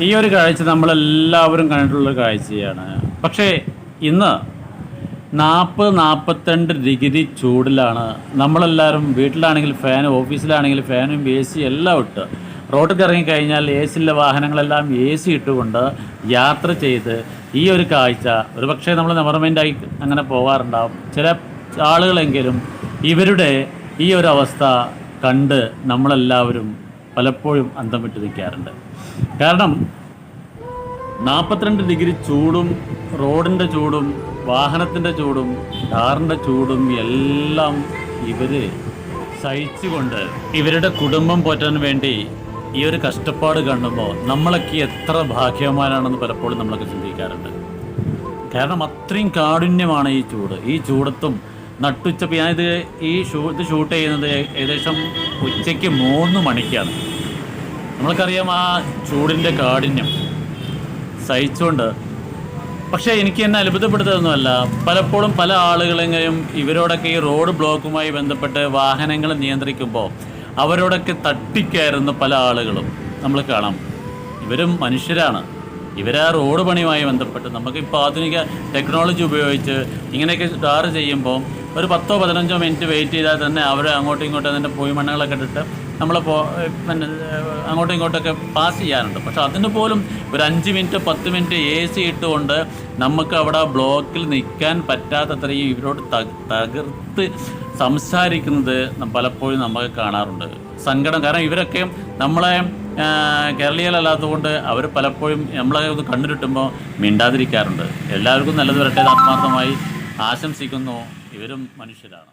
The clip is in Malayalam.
ഈ ഒരു കാഴ്ച നമ്മളെല്ലാവരും കണ്ടിട്ടുള്ള കാഴ്ചയാണ്. പക്ഷേ ഇന്ന് നാൽപ്പത് നാൽപ്പത്തിരണ്ട് ഡിഗ്രി ചൂടിലാണ്. നമ്മളെല്ലാവരും വീട്ടിലാണെങ്കിൽ ഫാൻ ഓഫീസിലാണെങ്കിൽ ഫാനും എ സി എല്ലാം ഇട്ട് റോഡിൽ ഇറങ്ങിക്കഴിഞ്ഞാൽ എ സിയിലെ വാഹനങ്ങളെല്ലാം എ സി ഇട്ടുകൊണ്ട് യാത്ര ചെയ്ത് ഈ ഒരു കാഴ്ച ഒരു പക്ഷേ നമ്മൾ നെവർമെന്റായി അങ്ങനെ പോകാറുണ്ടാവും ചില ആളുകളെങ്കിലും ഇവരുടെ ഈ ഒരു അവസ്ഥ കണ്ട് നമ്മളെല്ലാവരും പലപ്പോഴും അന്തം വിട്ട് നിൽക്കാറുണ്ട്. കാരണം നാൽപ്പത്തിരണ്ട് ഡിഗ്രി ചൂടും റോഡിന്റെ ചൂടും വാഹനത്തിന്റെ ചൂടും കാറിന്റെ ചൂടും എല്ലാം ഇവർ സഹിച്ചുകൊണ്ട് ഇവരുടെ കുടുംബം പോറ്റാൻ വേണ്ടി ഈ ഒരു കഷ്ടപ്പാട് കാണുമ്പോൾ നമ്മളൊക്കെ എത്ര ഭാഗ്യവാനാണെന്ന് പലപ്പോഴും നമ്മളൊക്കെ ചിന്തിക്കാറുണ്ട്. കാരണം അത്രയും കാഠിന്യമാണ് ഈ ചൂട്. ഈ ചൂടത്തും നട്ടുച്ചപ്പ്. ഞാനിത് ഈ ഷൂ ഇത് ഷൂട്ട് ചെയ്യുന്നത് ഏകദേശം ഉച്ചയ്ക്ക് മൂന്ന് മണിക്കാണ്. നമ്മൾക്കറിയാം ആ ചൂടിന്റെ കാഠിന്യം സഹിച്ചുകൊണ്ട്. പക്ഷേ എനിക്ക് എന്നെ അത്ഭുതപ്പെടുത്തതൊന്നുമല്ല പലപ്പോഴും പല ആളുകളെങ്കിലും ഇവരോടൊക്കെ ഈ റോഡ് ബ്ലോക്കുമായി ബന്ധപ്പെട്ട് വാഹനങ്ങൾ നിയന്ത്രിക്കുമ്പോൾ അവരോടൊക്കെ തട്ടിക്കയറുന്ന പല ആളുകളും നമ്മൾ കാണാം. ഇവരും മനുഷ്യരാണ്. ഇവരാ റോഡ് പണിയുമായി ബന്ധപ്പെട്ട് നമുക്കിപ്പോൾ ആധുനിക ടെക്നോളജി ഉപയോഗിച്ച് ഇങ്ങനെയൊക്കെ ടാർ ചെയ്യുമ്പോൾ ഒരു പത്തോ പതിനഞ്ചോ മിനിറ്റ് വെയിറ്റ് ചെയ്താൽ തന്നെ അവർ അങ്ങോട്ടും ഇങ്ങോട്ടും അതിന്റെ പോയി മണ്ണുകളൊക്കെ ഇട്ടിട്ട് നമ്മൾ പിന്നെ അങ്ങോട്ടും ഇങ്ങോട്ടൊക്കെ പാസ് ചെയ്യാറുണ്ട്. പക്ഷെ അതിന് പോലും ഒരു അഞ്ച് മിനിറ്റ് പത്ത് മിനിറ്റ് എ സി ഇട്ടുകൊണ്ട് നമുക്ക് അവിടെ ബ്ലോക്കിൽ നിൽക്കാൻ പറ്റാത്തത്രയും ഇവരോട് തകർത്ത് സംസാരിക്കുന്നത് പലപ്പോഴും നമുക്ക് കാണാറുണ്ട്. സങ്കടം കാരണം ഇവരൊക്കെ നമ്മളെ കേരളീയരല്ലാത്തതുകൊണ്ട് അവർ പലപ്പോഴും നമ്മളെ ഒന്ന് കണ്ടിട്ടുമ്പോൾ മിണ്ടാതിരിക്കാറുണ്ട്. എല്ലാവർക്കും നല്ലത് വരട്ടെ ആത്മാർത്ഥമായി ആശംസിക്കുന്നു. ഇവരും മനുഷ്യരാണ്.